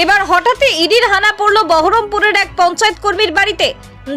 এবার হঠাৎই ইডির হানা পড়ল বহরমপুরের এক পঞ্চায়েত কর্মীর বাড়িতে।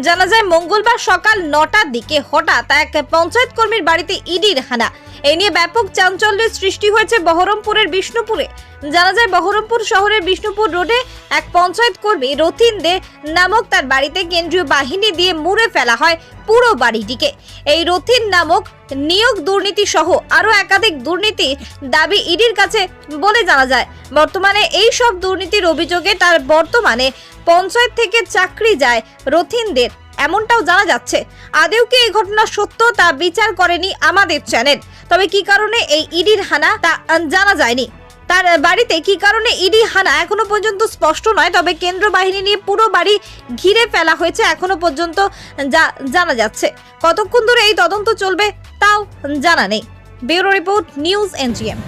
জানা যায়, মঙ্গলবার সকাল নটার দিকে হঠাৎ এক পঞ্চায়েত কর্মীর বাড়িতে ইডির হানা। এ নিয়ে ব্যাপক চাঞ্চল্যের সৃষ্টি হয়েছে বহরমপুরের বিষ্ণুপুরে। জানা যায়, বহরমপুর শহরের বিষ্ণুপুর রোডে এক পঞ্চায়েত কর্মী রথিন দে নামক তার বাড়িতে কেন্দ্রীয় বাহিনী দিয়ে মুড়ে ফেলা হয় পুরো বাড়িটিকে। এই রথিন নামক নিয়োগ দুর্নীতি সহ আরও একাধিক দুর্নীতি দাবি ইডির কাছে বলে জানা যায়। বর্তমানে এই সব দুর্নীতির অভিযোগে তার বর্তমানে পঞ্চায়েত থেকে চাকরি যায় রথিনদের এমনটাও জানা যাচ্ছে। আদেও কি এই ঘটনা সত্য তা বিচার করেনি আমাদের চ্যানেল। তবে কি কারণে এই ইডির হানা তা জানা যায়নি? তার বাড়িতে কি কারণে ইডি হানা এখনও পর্যন্ত স্পষ্ট নয়, তবে কেন্দ্র বাহিনী নিয়ে পুরো বাড়ি ঘিরে ফেলা হয়েছে এখনও পর্যন্ত যা জানা যাচ্ছে। কতক্ষণ ধরে এই তদন্ত চলবে তাও জানা নেই। Bureau report news NGM.